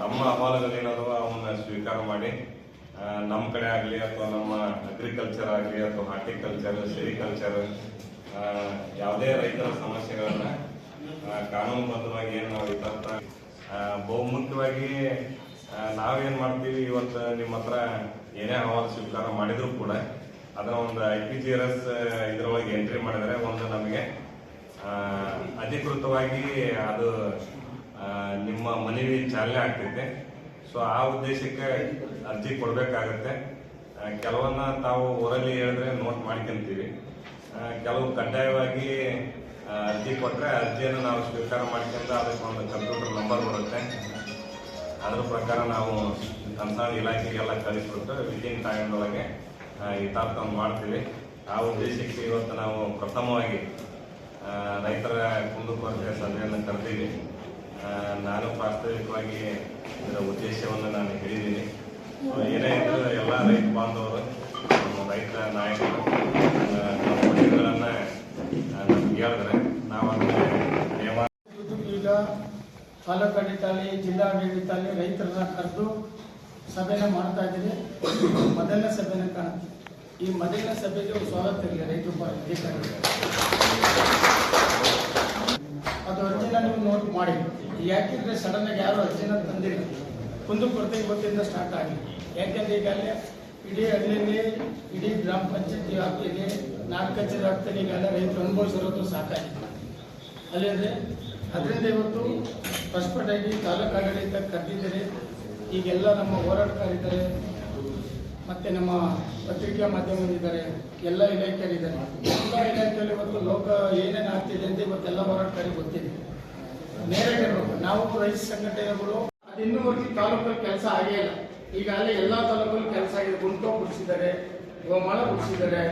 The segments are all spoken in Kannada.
ತಮ್ಮ ಏನಾದರೂ ಅವನ್ನ ಸ್ವೀಕಾರ ಮಾಡಿ ನಮ್ಮ ಕಡೆ ಆಗಲಿ ಅಥವಾ ನಮ್ಮ ಅಗ್ರಿಕಲ್ಚರ್ ಆಗಲಿ ಅಥವಾ ಹಾರ್ಟಿಕಲ್ಚರ್ ಸೆರಿಕಲ್ಚರ್ ಯಾವುದೇ ರೈತರ ಸಮಸ್ಯೆಗಳನ್ನ ಕಾನೂನುಬದ್ಧವಾಗಿ ಏನು ನಾವು ಇತ್ತಂತ ಬಹುಮುಖ್ಯವಾಗಿ ನಾವೇನು ಮಾಡ್ತೀವಿ, ಇವತ್ತು ನಿಮ್ಮ ಹತ್ರ ಏನೇ ಅಹವಾಲು ಸ್ವೀಕಾರ ಮಾಡಿದರೂ ಕೂಡ, ಅದನ್ನ ಒಂದು I P G R S ಇದ್ರೊಳಗೆ ಎಂಟ್ರಿ ಮಾಡಿದರೆ ಒಂದು ನಮಗೆ ಅಧಿಕೃತವಾಗಿ ಅದು ನಿಮ್ಮ ಮನವಿ ಚಾಲನೆ ಆಗ್ತೈತೆ. ಸೊ ಆ ಉದ್ದೇಶಕ್ಕೆ ಅರ್ಜಿ ಕೊಡಬೇಕಾಗತ್ತೆ. ಕೆಲವನ್ನ ತಾವು ಊರಲ್ಲಿ ಹೇಳಿದ್ರೆ ನೋಟ್ ಮಾಡ್ಕೊಂತೀವಿ. ಕೆಲವು ಕಡ್ಡಾಯವಾಗಿ ಅರ್ಜಿ ಕೊಟ್ಟರೆ ಅರ್ಜಿಯನ್ನು ನಾವು ಸ್ವೀಕಾರ ಮಾಡ್ಕೊಂಡು ಅದಕ್ಕೆ ಒಂದು ಕಂಪ್ಯೂಟರ್ ನಂಬರ್ ಬರುತ್ತೆ. ಅದ್ರ ಪ್ರಕಾರ ನಾವು ಕನ್ಸರ್ನ್ ಇಲಾಖೆಗೆಲ್ಲ ಕಳಿಸ್ಬಿಟ್ಟು ವಿತಿನ್ ಟೈಮ್ ಒಳಗೆ ಯಥಾರ್ಥ ಮಾಡ್ತೀವಿ. ಆ ಉದ್ದೇಶಕ್ಕೆ ಇವತ್ತು ನಾವು ಪ್ರಥಮವಾಗಿ ರೈತರ ಕುಂದುಕೊರತೆ ಸಭೆಯನ್ನು ಕರೆದೀವಿ ನಾನು ಪ್ರಾಸ್ತಾವಿಕವಾಗಿ ಇದರ ಉದ್ದೇಶವನ್ನು ನಾನು ಹೇಳಿದ್ದೀನಿ. ಏನೇ ಇದ್ರೂ ಎಲ್ಲ ರೈತ ಬಾಂಧವರು, ನಮ್ಮ ರೈತ ನಾಯಕರು ನಮ್ಮ ಪಟ್ಟಿಗಳನ್ನ ನಮ್ಗೆ ಹೇಳಿದ್ರೆ ನಾವು ಈಗ ತಾಲೂಕಾಡಳಿತಾಗಲಿ ಜಿಲ್ಲಾಡಳಿತಾಗಲಿ ರೈತರನ್ನ ಕರೆದು ಸಭೆನ ಮಾಡ್ತಾ ಇದ್ದೀವಿ ಮೊದಲನೇ ಸಭೆನ ಕಾಣುತ್ತೆ. ಈ ಮೊದಲನೇ ಸಭೆಗೆ ಸ್ವಾಗತ ಇರಲಿ ರೈತರು ಪರ ಅಧಿಕಾರಿಗಳು. ಅದು ಅರ್ಜಿನ ನೀವು ನೋಟ್ ಮಾಡಿ ಯಾಕೆಂದ್ರೆ ಸಡನ್ ಆಗಿ ಯಾರು ಅರ್ಜಿನ ತಂದಿಲ್ಲ ಕುಂದುಕೊರತೆ ಇವತ್ತಿಂದ ಸ್ಟಾರ್ಟ್ ಆಗಿ ಯಾಕೆಂದ್ರೆ ಈಗಾಗಲೇ ಇಡೀ ಹಳ್ಳಿಯಲ್ಲಿ ಇಡೀ ಗ್ರಾಮ ಪಂಚಾಯತಿ ವ್ಯಾಪ್ತಿಯಲ್ಲಿ ನಾಲ್ಕು ಕಚೇರಿ ವ್ಯಾಪ್ತಿಯಲ್ಲಿ ಈಗಾಗಲೇ ರೈತರು ಅನುಭವಿಸಿರೋದು ಸಾಕಾಗಿದೆ. ಅಲ್ಲದೆ ಅದರಿಂದ ಇವತ್ತು ಫಸ್ಟ್ಪಟ್ಟಾಗಿ ತಾಲೂಕು ಆಡಳಿತ ಕರೆದಿದ್ದಾರೆ ಈಗೆಲ್ಲ ನಮ್ಮ ಹೋರಾಟಗಾರಿದ್ದಾರೆ ಮತ್ತೆ ನಮ್ಮ ಪತ್ರಿಕಾ ಮಾಧ್ಯಮದಿದ್ದಾರೆ ಎಲ್ಲ ಇಲಾಖೆಯಲ್ಲಿದ್ದಾರೆ ಎಲ್ಲ ಇಲಾಖೆಯಲ್ಲಿ ಇವತ್ತು ಲೋಕ ಏನೇನು ಆಗ್ತಿದೆ ಅಂತ ಇವತ್ತೆಲ್ಲ ಹೋರಾಟಗಾರಿ ಗೊತ್ತಿದೆ. ಇರ್ಬೇಕು. ನಾವು ರೈತ ಸಂಘಟನೆಗಳು ಇನ್ನೂವರೆಗೆ ತಾಲೂಕಲ್ಲಿ ಕೆಲಸ ಆಗೇ ಇಲ್ಲ. ಈಗಾಗಲೇ ಎಲ್ಲ ತಾಲೂಕಲ್ಲಿ ಕೆಲಸ ಆಗಿದೆ. ಗುಂಟೋ ಬಿಡಿಸಿದ್ದಾರೆ ಗೋಮಾಳ ಬಿಡಿಸಿದ್ದಾರೆ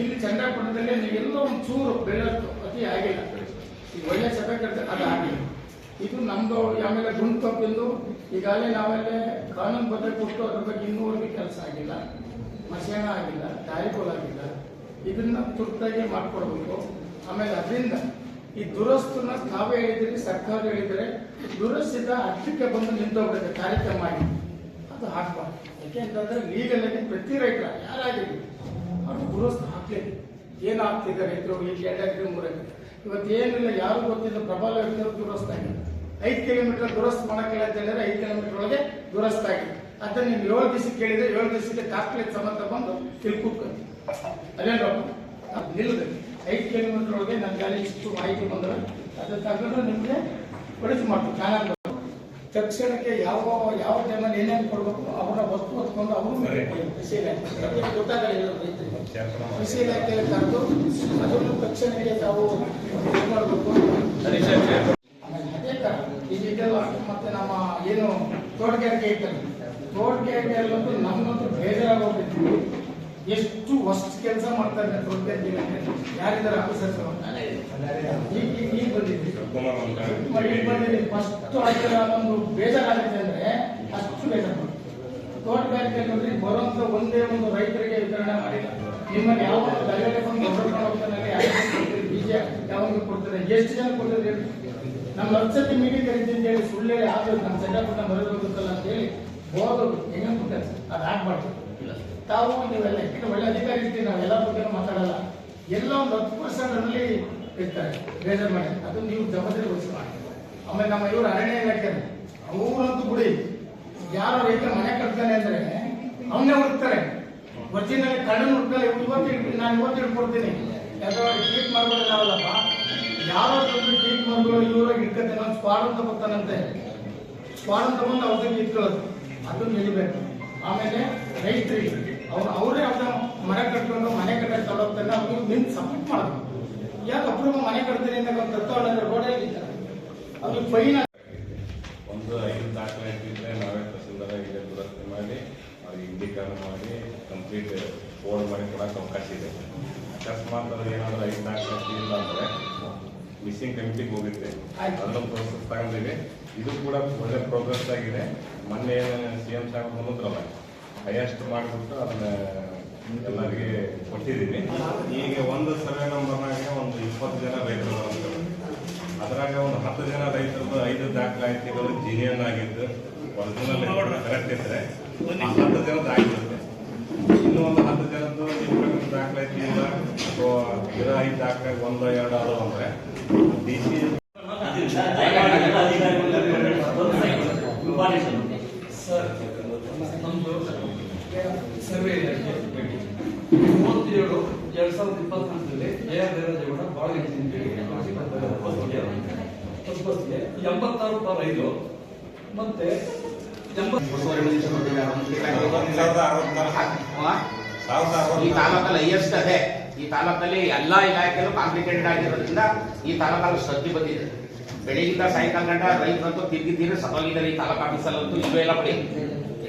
ಇಲ್ಲಿ ಚಂದ್ರಪಟ್ಟಣದಲ್ಲಿ ನೀವೆಲ್ಲೋ ಒಂದು ಚೂರು ಬೆಳೆಯೋದು ಅತಿ ಆಗಿಲ್ಲ. ಈಗ ಒಳ್ಳೆ ಸಭೆ ಕರೆದ ಅದು ಆಗಿಲ್ಲ. ಇದು ನಮ್ದು ಆಮೇಲೆ ಗುಂಟೊಪ್ಪಿಂದು ಈಗಾಗಲೇ ನಾವೆಲ್ಲೇ ಕಾನೂನು ಬದ್ಧ ಕೊಟ್ಟು ಅದ್ರ ಬಗ್ಗೆ ಇನ್ನೂವರೆಗೆ ಕೆಲಸ ಆಗಿಲ್ಲ. ಮಶಾನ ಆಗಿಲ್ಲ ದಾರಿಗೋಲ್ ಆಗಿಲ್ಲ. ಇದನ್ನ ತುರ್ತಾಗಿ ಮಾಡಿಕೊಡ್ಬೇಕು. ಆಮೇಲೆ ಅದರಿಂದ ಈ ದುರಸ್ತನ್ನ ತಾವೇ ಹೇಳಿದ್ರಿ, ಸರ್ಕಾರ ಹೇಳಿದರೆ ದುರಸ್ತಿದ ಅರ್ಥಕ್ಕೆ ಬಂದು ನಿಂತೋಗ್ಬೇಕು ಕಾರ್ಯಕ್ರಮ ಮಾಡಿ. ಅದು ಹಾಕ್ಬಾರ್ದು. ಯಾಕೆಂತಂದ್ರೆ ಲೀಗಲ್ ಆಗಿ ಪ್ರತಿ ರೈತರ, ಯಾರಾಗಿರ್ಲಿ, ಅವ್ರು ದುರಸ್ತು ಹಾಕ್ಲೇಬೇಕು. ಏನಾಗ್ತಿದೆ ರೈತರು ಈಗ ಎರಡು ಎಕರೆ ಮೂರು ಇವತ್ತು ಏನಿಲ್ಲ, ಯಾರು ಗೊತ್ತಿಲ್ಲ, ಪ್ರಬಲ ವ್ಯಕ್ತಿಯವರು ದುರಸ್ತ ಆಗಿದೆ ಐದು ಕಿಲೋಮೀಟರ್ ದುರಸ್ತು ಮಾಡೋಕ್ಕಿಲ್ಲ ಅಂತ ಹೇಳಿದ್ರೆ ಐದು ಕಿಲೋಮೀಟರ್ ಒಳಗೆ ದುರಸ್ತ ಆಗಿದೆ ಅದನ್ನ ನೀವು ಏಳು ದಿವಸಕ್ಕೆ ಕೇಳಿದ್ರೆ ಏಳು ದಿವಸಕ್ಕೆ ತಾತ್ಕಾಲಿಕ ಸಂಬಂಧ ಬಂದು ತಿಳ್ಕೊಂಡು ಅಲ್ಲೇನು ನಿಲ್ಲದೆ ಐದು ಕಿಲೋಮೀಟರ್ ಒಳಗೆ ನನ್ನ ಗಾಡಿ ಇಷ್ಟು ಮಾಹಿತಿ ಬಂದರೆ ಅದನ್ನ ತಗೊಂಡು ನಿಮಗೆ ಪಡಿಸಿ ಮಾಡ್ತೀವಿ ಚಾನಲ್ ತಕ್ಷಣಕ್ಕೆ ಯಾವ ಯಾವ ಟೈಮಲ್ಲಿ ಏನೇನು ಕೊಡಬೇಕು ಅವರ ವಸ್ತು ಹೊತ್ಕೊಂಡು ಅವರು ಕೃಷಿ ಇಲಾಖೆ. ಗೊತ್ತಾಗಲಿಲ್ಲ ರೈತರಿಗೆ ಕೃಷಿ ಇಲಾಖೆಯಲ್ಲಿ ಕರೆದು ಅದನ್ನು ತಕ್ಷಣಕ್ಕೆ ತಾವು ಇದು ಮಾಡಬೇಕು. ಅದೇ ಥರ ಮತ್ತೆ ನಮ್ಮ ಏನು ತೋಟಗಾರಿಕೆ ಐತಲ್ಲ ತೋಟಗಾರಿಕೆಯಲ್ಲಂತೂ ನಮ್ಮಂತೂ ಬೇಜಾರಾಗೋಗ್ಬಿಟ್ಟು ಎಷ್ಟು ತೋಟಗಾರಿಕೆ ಇಲಾಖೆ ಯಾರಿದ್ದಾರೆ ಆಫೀಸರ್ಸ್ ಈಗ ಬಂದಿದ್ದೀವಿ ಫಸ್ಟ್ ಆಗಿರೋ ಒಂದು ಬೇಜಾರಾಗುತ್ತೆ ಅಂದ್ರೆ ಅಷ್ಟು ಬೇಜಾರು ತೋಟಗಾರಿಕೆ ಅಂದ್ರೆ ಬರುವಂತ ಒಂದೇ ಒಂದು ರೈತರಿಗೆ ವಿತರಣೆ ಮಾಡಿಲ್ಲ ನಿಮ್ಮ ಯಾವ ಬೀಜ ಯಾವಾಗ ಕೊಡ್ತಾರೆ? ಎಷ್ಟು ಜನ ಕೊಡ್ತಾರೆ ಹೇಳಿ. ನಮ್ಮ ಲಕ್ಷತಿ ಮೀಟಿಂಗ್ ಕರಿತೀನಿ ಅಂತ ಹೇಳಿ ಸುಳ್ಳೇ ಆದ್ರೆ ನಮ್ಮ ಸೆಟಪ್ ಬರಬೇಕಲ್ಲ ಅಂತ ಹೇಳಿ ಹೋದ್ರು ಹೆಂಗ ಕೊಟ್ಟಾರೆ ಅದು ಆಗ್ಬಾರ್ದು. ತಾವು ನೀವೆಲ್ಲ ಯಾಕಂದ್ರೆ ಒಳ್ಳೆ ಅಧಿಕಾರಿ ಇರ್ತೀವಿ ನಾವು ಎಲ್ಲ ಬಗ್ಗೆ ಮಾತಾಡಲ್ಲ. ಎಲ್ಲ ಒಂದು ಹತ್ತು ಪರ್ಸೆಂಟ್ ಅಲ್ಲಿ ಇರ್ತಾರೆ, ಬೇಜಾರ್ ಮಾಡಿ. ಅದು ನೀವು ಜವಾಬ್ದಾರಿ ವಹಿಸಿ ಮಾಡಿ ಆಮೇಲೆ ನಮ್ಮ ಇವರು ಅರಣ್ಯ ಇಲಾಖೆ ಅವರಂತೂ ಬಿಡಿ. ಯಾರು ರೈತರ ಮನೆ ಕಟ್ತಾನೆ ಅಂದ್ರೆ ಅವನ್ನೇ ಹುಡುಕ್ತಾರೆ. ಒರಿಜಿನಲ್ ಕಣ್ಣು ಹುಡುಕಲ್ಲ ಇವತ್ತು ನಾನು ಇವತ್ತು ಹಿಡ್ಕೊಡ್ತೀನಿ ಯಾಕಂದ್ರೆ ಟ್ರೀಟ್ ಮಾಡ್ಬೋದು ನಾವಲ್ಲಪ್ಪ ಯಾರೋ ಟ್ರೀಟ್ ಮಾಡ್ಬೋದು ಇವರಾಗಿ ಹಿಡ್ಕತ್ತೆ ನಾನು ಸ್ಕ್ವಾಡ್ ಅಂತ ಬರ್ತಾನಂತೆ. ಸ್ಕ್ವಾಡ್ ಅಂತ ಬಂದು ಅವ್ರಿಗೆ ಇಟ್ಕೊಳ್ಳೋದು ಅದನ್ನ ನಿಲ್ಲಬೇಕು ಆಮೇಲೆ ರೈತರಿಗೆ ಅವ್ರು ಅವರೇ ಅವ್ರ ಮನೆ ಕಟ್ಕೊಂಡು ಮನೆ ಕಟ್ಟಕ್ಕೆ ತಗೊಳ್ತಾರೆ ಅವ್ರಿಗೆ ನಿಂತು ಸಪೋರ್ಟ್ ಮಾಡಬೇಕು. ಯಾಕೆ ಅಪ್ರೂಪ ಮನೆ ಕಟ್ತೀನಿ ಅಂತ ಒಂದು ತತ್ವ ರೋಡೇ ಇದ್ದಾರೆ ಅವ್ರಿಗೆ ಫೈನ್ ಒಂದು ಐದು ದಾಖಲೆ ಇಟ್ಟಿದ್ರೆ ನಾವೇ ತಹಸೀಲ್ದಾರ ಇದೆ ದುರಸ್ತಿ ಮಾಡಿ ಅವ್ರಿಗೆ ಇಂಡಿಕಾರ ಮಾಡಿ ಕಂಪ್ಲೀಟ್ ಫೋನ್ ಮಾಡಿ ಕೊಡಕ್ಕೆ ಅವಕಾಶ ಇದೆ. ಅಕಸ್ಮಾತ್ ಅದು ಏನಾದರೂ ಐದು ದಾಖಲೆ ಇಲ್ಲ ಅಂದ್ರೆ ಮಿಸ್ಸಿಂಗ್ ಕಮಿಟಿಗೆ ಹೋಗುತ್ತೆ. ಅದನ್ನು ಪ್ರೋಸೆಸ್ ತಗೊಂಡಿದೆ ಇದು ಕೂಡ ಒಳ್ಳೆ ಪ್ರೋಗ್ರೆಸ್ ಆಗಿದೆ. ಮೊನ್ನೆ ಸಿ ಎಂ ಸಾಹೇಬ್ ಬಂದಿದ್ರಲ್ಲ? ಹೈಯೆಸ್ಟ್ ಮಾಡಿಬಿಟ್ಟು ಅದನ್ನ ಎಲ್ಲರಿಗೆ ಕೊಟ್ಟಿದ್ದೀವಿ. ಈಗ ಒಂದು ಸರ್ವೆ ನಂಬರ್ನಾಗೆ ಒಂದು ಇಪ್ಪತ್ತು ಜನ ರೈತರು ಅದರಾಗ ಅದ್ರಾಗ ಒಂದು ಹತ್ತು ಜನ ರೈತರದ್ದು ಐದು ದಾಖಲಾತಿಗಳು ಜಿನಿಯನ್ ಆಗಿದ್ದು ಒರಿಜಿನಲ್ ಕರೆಕ್ಟ್ ಇದ್ರೆ ಆ ಹತ್ತು ಜನದ ಆಗಿರುತ್ತೆ. ಇನ್ನೂ ಒಂದು ಹತ್ತು ಜನದ್ದು ಇಪ್ಪತ್ತೊಂದು ದಾಖಲೆ ದಾಖಲಾತಿ ಇಲ್ಲ. ಅಥವಾ ಇರೋ ಐದು ದಾಖಲೆ ಒಂದು ಎರಡು ಅದು ಅಂದ್ರೆ ಡಿ ಸಿ ಸರ್ ನಮ್ದು ಈ ತಾಲೂಕಲ್ಲಿ ಹೈಯೆಸ್ಟ್ ಅದೇ. ಈ ತಾಲೂಕಲ್ಲಿ ಎಲ್ಲಾ ಇಲಾಖೆಗಳು ಕಾಂಪ್ಲಿಕೇಟೆಡ್ ಆಗಿರೋದ್ರಿಂದ ಈ ತಾಲೂಕಲ್ಲಿ ಶ್ರದ್ಧೆ ಬಂದಿದೆ. ಬೆಳಿಗ್ಗಿಂದ ಸಾಯಂಕಾಲ ಗಂಟ ರೈತರಂತೂ ತಿರುಗಿ ತಿರುಗಿ ಈ ತಾಲೂಕು ಆಫೀಸಲ್ಲಂತೂ ಇಲ್ಲವೇ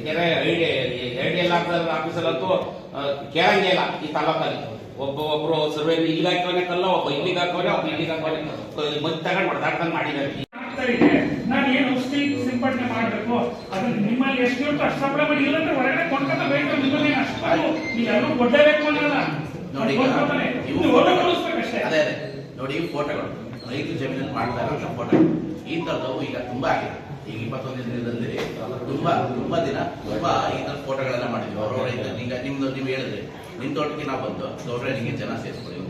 ಇಲ್ಲ ಐಡಿ ಯಾಕೆಂದ್ರೆ ಐಡಿ ಎಲ್ಲ ಆಫೀಸಲ್ಲಂತೂ ಆ, ಕೇಳಂಗೇ ಇಲ್ಲ. ಈ ತಾಲೂಕಲ್ಲಿ ಒಬ್ಬ ಒಬ್ರು ಸರ್ವೆ ಇಲ್ಲಿಗೆ ಹಾಕೋನೆ ಕಲ್ಲ ಒಬ್ಬ ಇಲ್ಲಿಗೆ ಹಾಕೋನೆ ಒಬ್ಬ ಇಲ್ಲಿಗೆ ಹಾಕೋನೆ ಮದ್ದು ತಗೊಂಡು ಹೊಡೆದಾಡ್ಕೊಂಡು ಮಾಡಿದ್ದಾರೆ. ನಾನು ಏನು ಔಷಧಿ ಸಿಂಪಡಣೆ ಮಾಡಬೇಕು? ಅದನ್ನ ನಿಮ್ಮಲ್ಲಿ ಎಷ್ಟು ಇರುತ್ತೋ ಅಷ್ಟು ಸಪ್ಲೈ ಮಾಡಿ ಇಲ್ಲಂದ್ರೆ ಹೊರಗಡೆ ಕೊಂಡ್ಕೊಂತ ಬೇಕು ನಿಮ್ಮಲ್ಲಿ ಅಷ್ಟು ನೀವೆಲ್ಲರೂ ಕೊಡ್ಲೇಬೇಕು ಅನ್ನಲ್ಲ. ನೋಡಿ ಅದೇ ಅದೇ. ನೋಡಿ ಫೋಟೋಗಳು. ರೈತ ಜಮೀನಲ್ಲಿ ಮಾಡ್ತಾ ಫೋಟೋ ಈ ತರದವು ಈಗ ತುಂಬಾ ಆಗಿದೆ. ಈಗ ಇಪ್ಪತ್ತೊಂದು ದಿನದಲ್ಲಿ ತುಂಬಾ ತುಂಬಾ ದಿನ ತುಂಬಾ ಈ ತರ ಫೋಟೋಗಳೆಲ್ಲ ಮಾಡಿದ್ವಿ. ಅವರವರ ಈಗ ನಿಮ್ದು ನೀವು ಹೇಳಿದ್ರೆ, ನಿಮ್ ತೋಟಕ್ಕೆ ನಾವು ಬಂದು ದೊಡ್ಡ ನಿಮಗೆ ಜನ ಸೇರಿಸ್ಕೊಳ್ಳಿ.